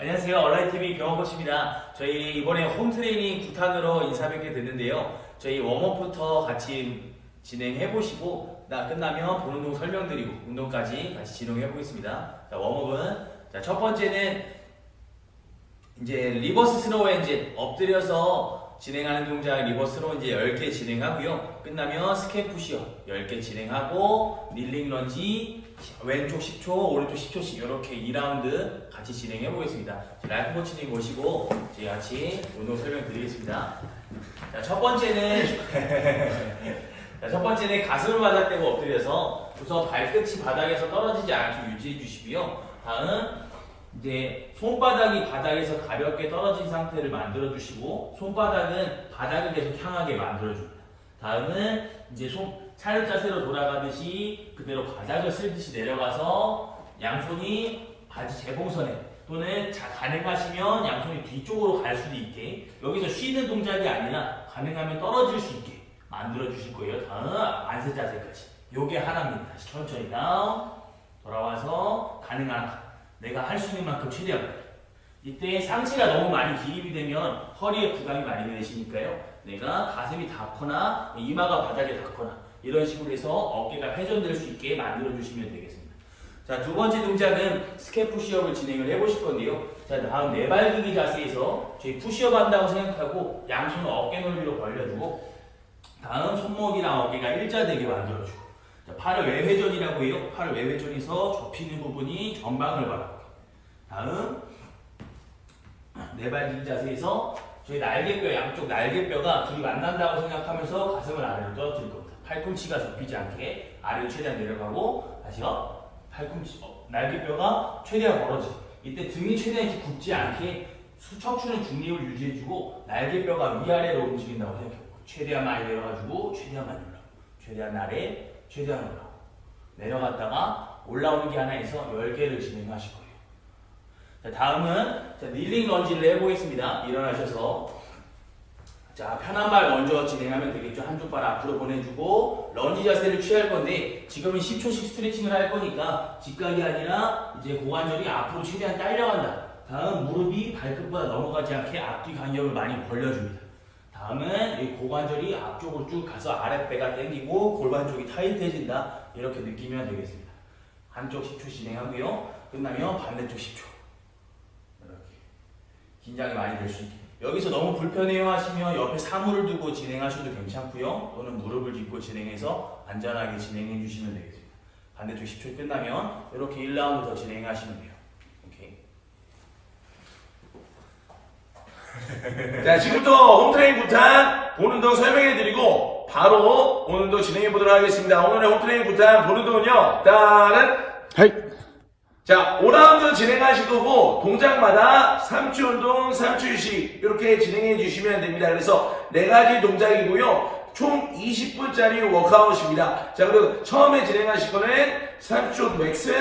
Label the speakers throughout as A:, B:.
A: 안녕하세요. 온라인TV 경험코치입니다. 저희 이번에 홈트레이닝 9탄으로 인사뵙게 됐는데요. 저희 웜업부터 같이 진행해보시고, 나 끝나면 본 운동 설명드리고, 운동까지 같이 진행해보겠습니다. 자, 웜업은, 자, 첫 번째는 이제 리버스 스로우에 이제 엎드려서 진행하는 동작 리버스로 이제 10개 진행하고요. 끝나면 스캔 푸시업 10개 진행하고 닐링 런지 왼쪽 10초, 오른쪽 10초씩 이렇게 2라운드 같이 진행해 보겠습니다. 라이프 코치님 모시고 저희 같이 운동 설명 드리겠습니다. 자, 첫 번째는 자, 첫 번째는 가슴을 바닥 대고 엎드려서 우선 발끝이 바닥에서 떨어지지 않게 유지해 주시고요. 다음 이제 손바닥이 바닥에서 가볍게 떨어진 상태를 만들어 주시고 손바닥은 바닥을 계속 향하게 만들어 줍니다. 다음은 이제 손 차렷 자세로 돌아가듯이 그대로 바닥을 쓸듯이 내려가서 양손이 바지 재봉선에 또는 자, 가능하시면 양손이 뒤쪽으로 갈 수도 있게 여기서 쉬는 동작이 아니라 가능하면 떨어질 수 있게 만들어 주실 거예요. 다음 안세 자세까지. 요게 하나입니다. 다시 천천히 다운 돌아와서 가능한 한 내가 할 수 있는 만큼 최대한 이때 상체가 너무 많이 기립이 되면 허리에 부담이 많이 되시니까요. 내가 가슴이 닿거나 이마가 바닥에 닿거나 이런 식으로 해서 어깨가 회전될 수 있게 만들어 주시면 되겠습니다. 자, 두 번째 동작은 스캡 푸시업을 진행을 해 보실 건데요. 자, 다음 네발기기 자세에서 저희 푸시업 한다고 생각하고 양손을 어깨 넓이로 벌려주고 다음 손목이랑 어깨가 일자되게 만들어주고 자, 팔을 외회전이라고 해요. 팔 외회전에서 접히는 부분이 전방을 바라보게 다음 네발기기 자세에서 저희 날개뼈 양쪽 날개뼈가 둘이 만난다고 생각하면서 가슴을 아래로 떨어뜨릴 겁니다. 팔꿈치가 접히지 않게 아래로 최대한 내려가고 다시요. 팔꿈치 어, 날개뼈가 최대한 벌어지. 이때 등이 최대한 이렇게 굽지 않게 수- 척추는 중립을 유지해주고 날개뼈가 위아래로 움직인다고 생각해요. 최대한 많이 내려가지고 최대한 많이 올라. 최대한 아래, 최대한 올라. 내려갔다가 올라오는 게 하나 있어 10개를 진행하실 거예요. 자, 다음은 자, 닐링 런지를 해보겠습니다. 일어나셔서 자 편한 발 먼저 진행하면 되겠죠. 한쪽 발 앞으로 보내주고 런지 자세를 취할 건데 지금은 10초씩 스트레칭을 할 거니까 직각이 아니라 이제 고관절이 앞으로 최대한 딸려간다. 다음 무릎이 발끝보다 넘어가지 않게 앞뒤 간격을 많이 벌려줍니다. 다음은 이 고관절이 앞쪽으로 쭉 가서 아랫배가 당기고 골반 쪽이 타이트해진다. 이렇게 느끼면 되겠습니다. 한쪽 10초 진행하고요. 끝나면 반대쪽 10초. 이렇게 긴장이 많이 될 수 있게. 여기서 너무 불편해요 하시면 옆에 사물을 두고 진행하셔도 괜찮고요. 또는 무릎을 짚고 진행해서 안전하게 진행해 주시면 되겠습니다. 반대쪽 10초 끝나면 이렇게 1라운드 더 진행하시면 돼요. 오케이.
B: 자, 지금부터 홈트레이닝 부탄 본운동 설명해 드리고 바로 오늘도 진행해 보도록 하겠습니다. 오늘의 홈트레이닝 부탄 본운동은요, 일단은
C: 하이.
B: 자, 5라운드 진행하실 거고 동작마다 3초 운동, 3초 휴식 이렇게 진행해 주시면 됩니다. 그래서 네 가지 동작이고요. 총 20분짜리 워크아웃입니다. 자, 그리고 처음에 진행하실 거는 3초 맥스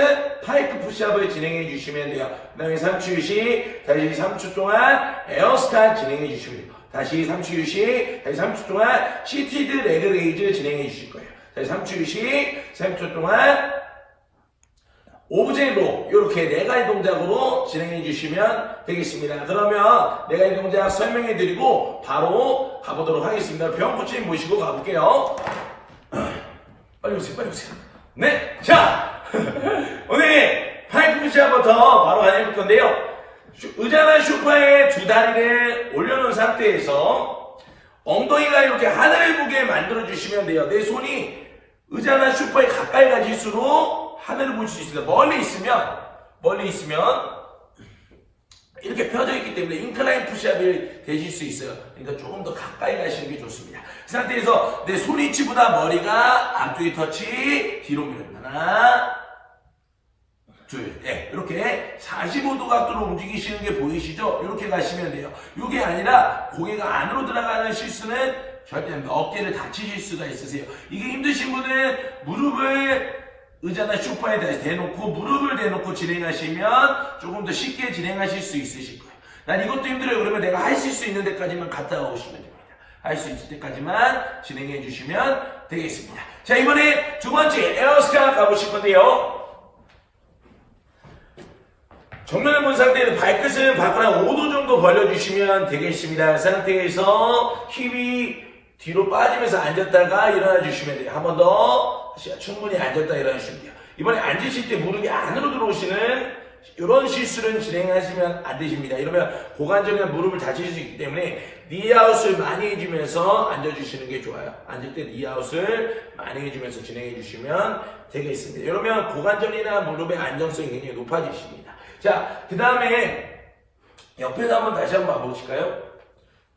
B: 파이크 푸시업을 진행해 주시면 돼요. 그 다음에 3초 휴식, 다시 3초 동안 에어스탄 진행해 주시면 돼요. 다시 3초 휴식, 다시 3초 동안 시티드 레그 레이즈 진행해 주실 거예요. 다시 3초 휴식, 3초 동안 오브제로 이렇게 네 가지 동작으로 진행해 주시면 되겠습니다. 그러면 네 가지 동작 설명해 드리고 바로 가보도록 하겠습니다. 병 코치님 모시고 가볼게요. 빨리 오세요, 빨리 오세요. 네, 자 오늘 파이프 푸시업부터 바로 가볼 건데요. 슈- 의자나 쇼파에 두 다리를 올려놓은 상태에서 엉덩이가 이렇게 하늘을 보게 만들어 주시면 돼요. 내 손이 의자나 쇼파에 가까이 가실수록 하늘을 볼 수 있습니다. 멀리 있으면 멀리 있으면 이렇게 펴져 있기 때문에 인클라인 푸시업이 되실 수 있어요. 그러니까 조금 더 가까이 가시는 게 좋습니다. 그 상태에서 내 손위치보다 머리가 앞쪽에 터치 뒤로 밀어요. 하나 둘, 네, 이렇게 45도 각도로 움직이시는 게 보이시죠? 이렇게 가시면 돼요. 이게 아니라 고개가 안으로 들어가는 실수는 절대. 어깨를 다치실 수가 있으세요. 이게 힘드신 분은 무릎을 의자나 소파에 다시 대놓고 무릎을 대놓고 진행하시면 조금 더 쉽게 진행하실 수 있으실 거예요. 난 이것도 힘들어요. 그러면 내가 하실 수 있는 데까지만 갔다 오시면 됩니다. 할 수 있을 때까지만 진행해 주시면 되겠습니다. 자, 이번에 두 번째 에어스카 가보실 건데요. 정면을 본 상태에서 발끝을 한 5도 정도 벌려주시면 되겠습니다. 그 상태에서 힙이 뒤로 빠지면서 앉았다가 일어나 주시면 돼요. 한 번 더. 충분히 앉았다 일어나 주시면 돼요. 이번에 앉으실 때 무릎이 안으로 들어오시는 이런 실수는 진행하시면 안 되십니다. 이러면 고관절이나 무릎을 다칠 수 있기 때문에 니아웃을 많이 해주면서 앉아주시는 게 좋아요. 앉을 때 니아웃을 많이 해주면서 진행해 주시면 되겠습니다. 이러면 고관절이나 무릎의 안정성이 굉장히 높아지십니다. 자, 그 다음에 옆에서 한번 다시 한번 봐보실까요?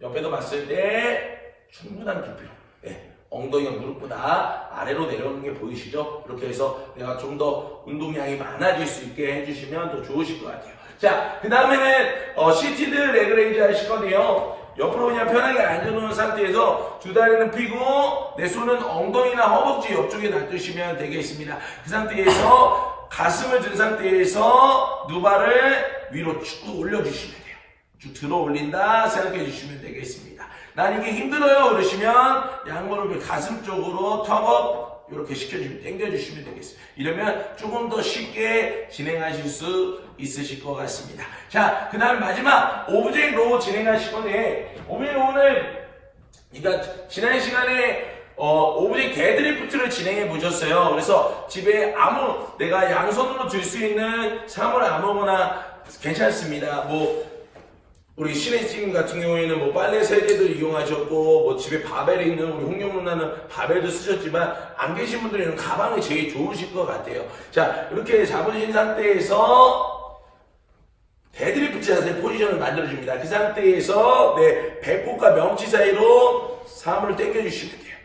B: 옆에서 봤을 때 충분한 깊이로 네, 엉덩이가 무릎보다 아래로 내려오는 게 보이시죠? 이렇게 해서 내가 좀 더 운동량이 많아질 수 있게 해주시면 더 좋으실 것 같아요. 자, 그 다음에는 어, 시티드 레그레이즈 하실 건데요. 옆으로 그냥 편하게 앉아놓은 상태에서 두 다리는 피고 내 손은 엉덩이나 허벅지 옆쪽에 놔두시면 되겠습니다. 그 상태에서 가슴을 든 상태에서 누바를 위로 쭉 올려주시면 돼요. 쭉 들어 올린다 생각해 주시면 되겠습니다. 난 이게 힘들어요 그러시면 양무릎을 가슴 쪽으로 턱업 이렇게 시켜주면 당겨주시면 되겠습니다. 이러면 조금 더 쉽게 진행하실 수 있으실 것 같습니다. 자, 그 다음 마지막 오브젝트 로우 진행하실 건데 오브젝트 로우는 그러니까 지난 시간에 어, 오브젝트 데드리프트를 진행해 보셨어요. 그래서 집에 아무 내가 양손으로 들 수 있는 사물 아무거나 괜찮습니다. 뭐 우리 신혜님 같은 경우에는 뭐 빨래 세제도 이용하셨고 뭐 집에 바벨이 있는 우리 누나는 바벨도 쓰셨지만 안 계신 분들은 가방이 제일 좋으실 것 같아요. 자 이렇게 잡으신 상태에서 데드리프트 자세 포지션을 만들어줍니다. 그 상태에서 내 배꼽과 명치 사이로 사물을 당겨주시면 돼요.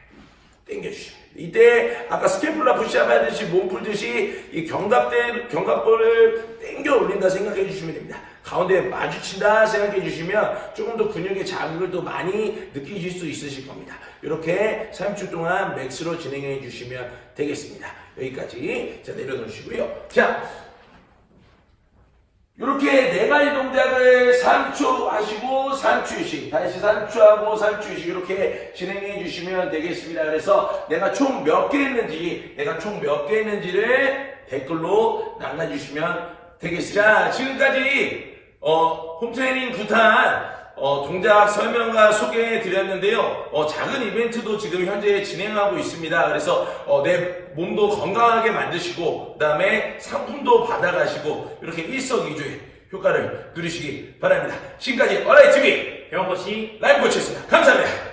B: 당겨주시면 돼요. 이때 아까 스케플라 푸시업 하듯이 몸 풀듯이 이 견갑대, 견갑볼을 당겨 올린다 생각해 주시면 됩니다. 가운데 마주친다 생각해 주시면 조금 더 근육의 자극을 더 많이 느끼실 수 있으실 겁니다. 이렇게 3초 동안 맥스로 진행해 주시면 되겠습니다. 여기까지 자 내려놓으시고요. 자 이렇게 네 가지 동작을 3초 하시고 3초 휴식 다시 3초 하고 3초 휴식 이렇게 진행해 주시면 되겠습니다. 그래서 내가 총 몇 개 했는지 내가 총 몇 개 했는지를 댓글로 남겨주시면 되겠습니다. 자 지금까지 어, 홈트레이닝 구탄 어, 동작 설명과 소개해 드렸는데요. 어, 작은 이벤트도 지금 현재 진행하고 있습니다. 그래서 어, 내 몸도 건강하게 만드시고 그다음에 상품도 받아가시고 이렇게 일석이조의 효과를 누리시기 바랍니다. 지금까지 어라이 TV
A: 병원 코치
B: 라이브 코치였습니다. 감사합니다.